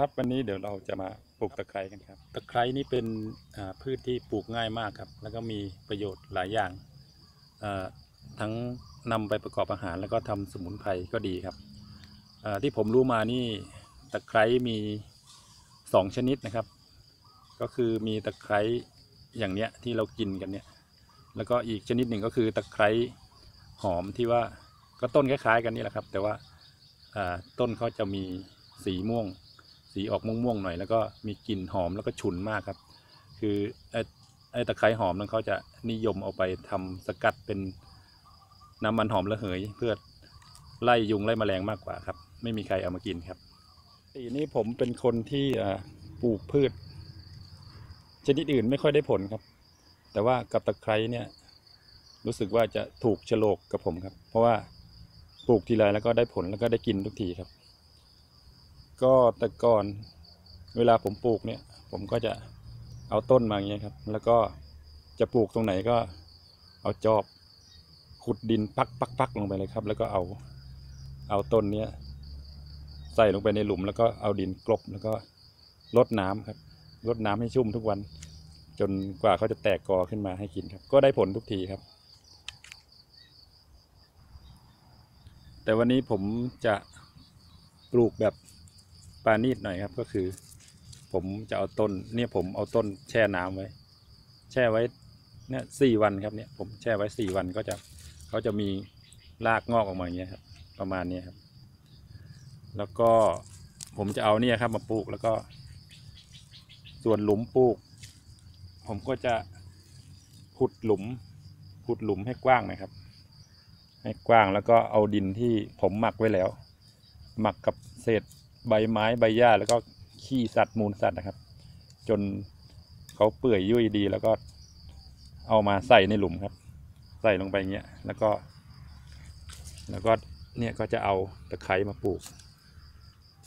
ครับวันนี้เดี๋ยวเราจะมาปลูกตะไคร้กันครับ ตะไคร้นี่เป็นพืชที่ปลูกง่ายมากครับ แล้วก็มีประโยชน์หลายอย่าง ทั้งนำไปประกอบอาหารแล้วก็ทำสมุนไพรก็ดีครับ ที่ผมรู้มานี่ตะไคร้มีสองชนิดนะครับ ก็คือมีตะไคร้อย่างเนี้ยที่เรากินกันเนี่ย แล้วก็อีกชนิดหนึ่งก็คือตะไคร้หอมที่ว่าก็ต้นคล้ายๆกันนี่แหละครับ แต่ว่าต้นเขาจะมีสีม่วง สีออกม่วงๆหน่อย แล้วก็มีกลิ่นหอมแล้วก็ฉุนมากครับ คือไอ้ไอ้ตะไคร้หอมนั้นเขาจะนิยมเอาไปทำสกัดเป็นน้ำมันหอมระเหย เพื่อไล่ยุงไล่แมลงมากกว่าครับ ไม่มีใครเอามากินครับปีนี้ผมเป็นคนที่ปลูกพืช ชนิดอื่นไม่ค่อยได้ผลครับ แต่ว่ากับตะไคร้เนี่ยรู้สึกว่าจะถูกฉลกกับผมครับ เพราะว่าปลูกทีไรแล้วก็ได้ผลแล้วก็ได้กินทุกทีครับ ก็แต่ก่อนเวลาผมปลูกเนี่ย ผมก็จะเอาต้นมาอย่างเงี้ยครับ แล้วก็จะปลูกตรงไหนก็เอาจอบขุดดินปักปักปักลงไปเลยครับ แล้วก็เอาเอาต้นเนี้ยใส่ลงไปในหลุม แล้วก็เอาดินกลบแล้วก็รดน้ำครับรดน้ำให้ชุ่มทุกวัน จนกว่าเขาจะแตกกอขึ้นมาให้กินครับ ก็ได้ผลทุกทีครับ แต่วันนี้ผมจะปลูกแบบ ปานีตหน่อยครับก็คือ ผมจะเอาต้นเนี่ยผมเอาต้นแช่น้ำไว้ แช่ไว้เนี่ยสี่วันครับเนี่ยผมแช่ไว้สี่วันก็จะเขาจะมีรากงอกออกมาอย่างเงี้ยครับ ประมาณนี้ครับ แล้วก็ผมจะเอาเนี่ยครับมาปลูกแล้วก็ ส่วนหลุมปลูก ผมก็จะขุดหลุมขุดหลุมให้กว้างนะครับ ให้กว้างแล้วก็เอาดินที่ผมหมักไว้แล้ว หมักกับเศษ ใบไม้ใบหญ้าแล้วก็ขี้สัตว์มูลสัตว์นะครับ จนเขาเปื่อยยุ่ยดีแล้วก็เอามาใส่ในหลุมครับ ใส่ลงไปอย่างเงี้ยแล้วก็ แล้วก็เนี่ยก็จะเอาตะไคร้มาปลูก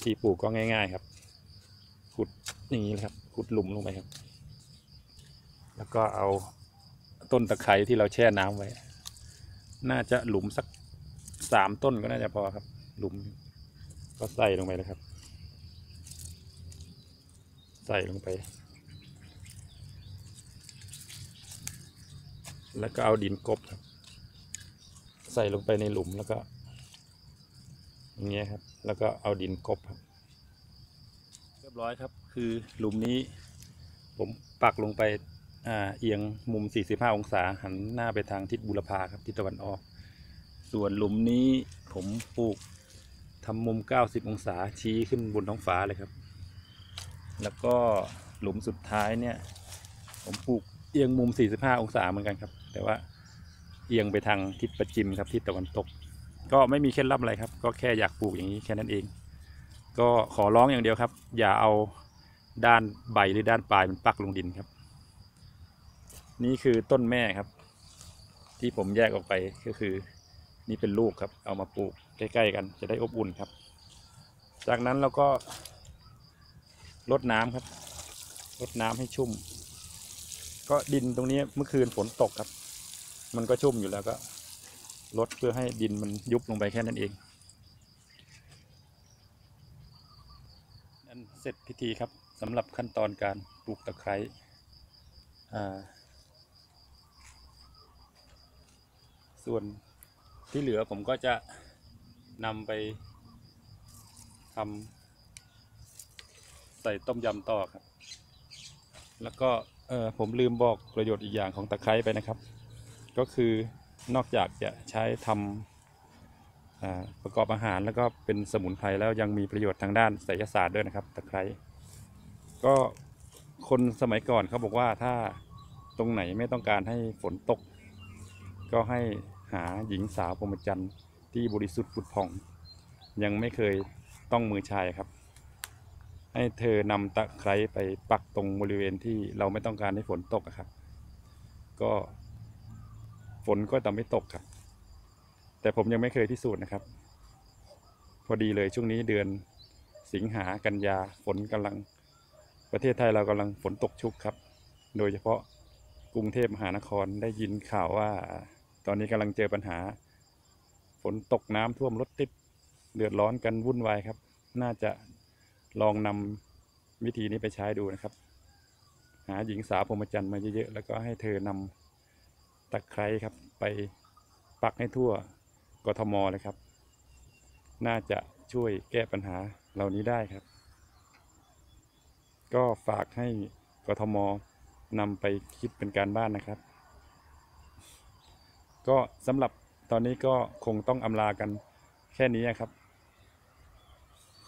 ที่ปลูกก็ง่าย ๆครับ ขุดอย่างนี้เลยครับ ขุดหลุมลงไปครับ แล้วก็เอาต้นตะไคร้ที่เราแช่น้ำไว้ น่าจะหลุมสักสามต้นก็น่าจะพอครับ หลุมก็ใส่ลงไปเลยครับ ใส่ลงไป แล้วก็เอาดินกบครับใส่ลงไปในหลุมแล้วก็อย่างเงี้ยครับ แล้วก็เอาดินกบครับ เรียบร้อยครับ คือหลุมนี้ ผมปักลงไปอเอียงมุม 45 องศาหันหน้าไปทางทิศบุรพาครับทิศตะวันออก ส่วนหลุมนี้ผมปลูกทำมุม 90 องศาชี้ขึ้นบนท้องฟ้าเลยครับ แล้วก็หลุมสุดท้ายเนี่ย ผมปลูกเอียงมุม 45 องศาเหมือนกันครับ แต่ว่าเอียงไปทางทิศประจิมครับทิศตะวันตก ก็ไม่มีเคล็ดลับอะไรครับ ก็แค่อยากปลูกอย่างนี้แค่นั้นเอง ก็ขอร้องอย่างเดียวครับ อย่าเอาด้านใบหรือด้านปลายมันปักลงดินครับ นี่คือต้นแม่ครับ ที่ผมแยกออกไปก็คือ นี่เป็นลูกครับ เอามาปลูกใกล้ ๆ กันจะได้อบอุ่นครับ จากนั้นเราก็ รดน้ำครับรดน้ำให้ชุ่ม ก็ดินตรงนี้เมื่อคืนฝนตกครับ มันก็ชุ่มอยู่แล้วก็ลดเพื่อให้ดินมันยุบลงไปแค่นั้นเองนั่นเสร็จพิธีครับสำหรับขั้นตอนการปลูกตะไคร้ส่วนที่เหลือผมก็จะนำไปทำ ใส่ต้มยำต่อครับ แล้วก็เออผมลืมบอกประโยชน์อีกอย่างของตะไคร้ไปนะครับ ก็คือนอกจากจะใช้ทำอ่าประกอบอาหารแล้วก็เป็นสมุนไพรแล้วยังมีประโยชน์ทางด้านไสยศาสตร์ด้วยนะครับ ตะไคร้ก็คนสมัยก่อนเขาบอกว่าถ้าตรงไหนไม่ต้องการให้ฝนตก ก็ให้หาหญิงสาวพรหมจรรย์ที่บริสุทธิ์ผุดผ่อง ยังไม่เคยต้องมือชายครับ ให้เธอนำตะไคร้ไปปักตรงบริเวณที่เราไม่ต้องการให้ฝนตกอะครับ ก็ฝนก็จะไม่ตกครับ แต่ผมยังไม่เคยพิสูจน์นะครับ พอดีเลยช่วงนี้เดือนสิงหากันยาฝนกำลัง ประเทศไทยเรากำลังฝนตกชุกครับ โดยเฉพาะกรุงเทพมหานครได้ยินข่าวว่า ตอนนี้กำลังเจอปัญหา ฝนตกน้ำท่วมรถติดเดือดร้อนกันวุ่นวายครับ น่าจะ ลองนวิธีนี้ไปใช้ดูนะครับ หาหญิงสาวพรหมจรรย์มาเยอะๆแล้วก็ให้เธอนำตะไคร้ครับ ไปปักให้ทั่วกทมเลยครับ น่าจะช่วยแก้ปัญหาเหล่านี้ได้ครับ ก็ฝากให้กทมนำไปคิดเป็นการบ้านนะครับ ก็สำหรับตอนนี้ก็คงต้องอำลากันแค่นี้ครับ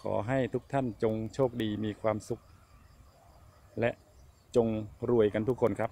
ขอให้ทุกท่านจงโชคดีมีความสุข และจงรวยกันทุกคนครับ